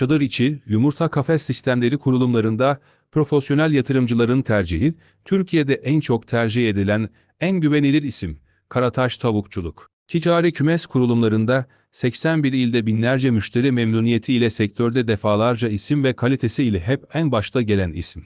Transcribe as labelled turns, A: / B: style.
A: çadır içi, yumurta kafes sistemleri kurulumlarında profesyonel yatırımcıların tercihi, Türkiye'de en çok tercih edilen en güvenilir isim, Karataş Tavukçuluk. Ticari kümes kurulumlarında 81 ilde binlerce müşteri memnuniyeti ile sektörde defalarca isim ve kalitesi ile hep en başta gelen isim.